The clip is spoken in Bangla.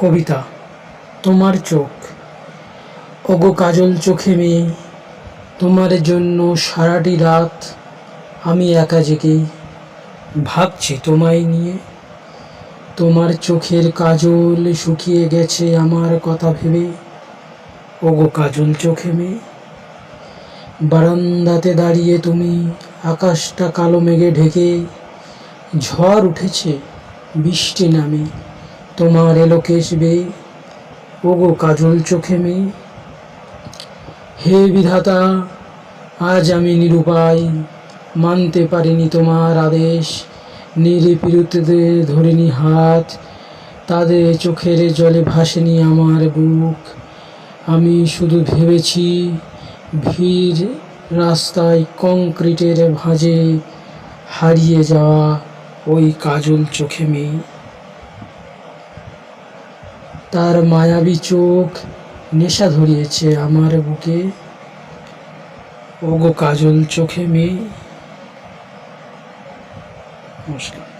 কবিতা, তোমার চোখ। ওগো কাজল চোখে মেয়ে, তোমার জন্য সারাটি রাত আমি একা জেগে। ভাবছি তোমায় নিয়ে, তোমার চোখের কাজল শুকিয়ে গেছে আমার কথা ভেবে। ওগো কাজল চোখে মেয়ে, বারান্দাতে দাঁড়িয়ে তুমি আকাশটা কালো মেঘে ঢেকে, ঝড় উঠেছে, বৃষ্টি নামে। তোমার এলো কেসবে ওগো কাজল চোখে মেয়ে হে বিধাতা, আজ আমি নিরুপায়, মানতে পারিনি তোমার আদেশ। নিরীপিরুতে ধরিনি হাত, তাদের চোখের জলে ভাসেনি আমার বুক। আমি শুধু ভেবেছি, ভিড় রাস্তায় কংক্রিটের ভাঁজে হারিয়ে যাওয়া ওই কাজল চোখে মেয়ে তার মায়াবী চোখ নেশা ধরিয়েছে আমার বুকে। ওগো কাজল চোখে মেয়ে। নমস্কার।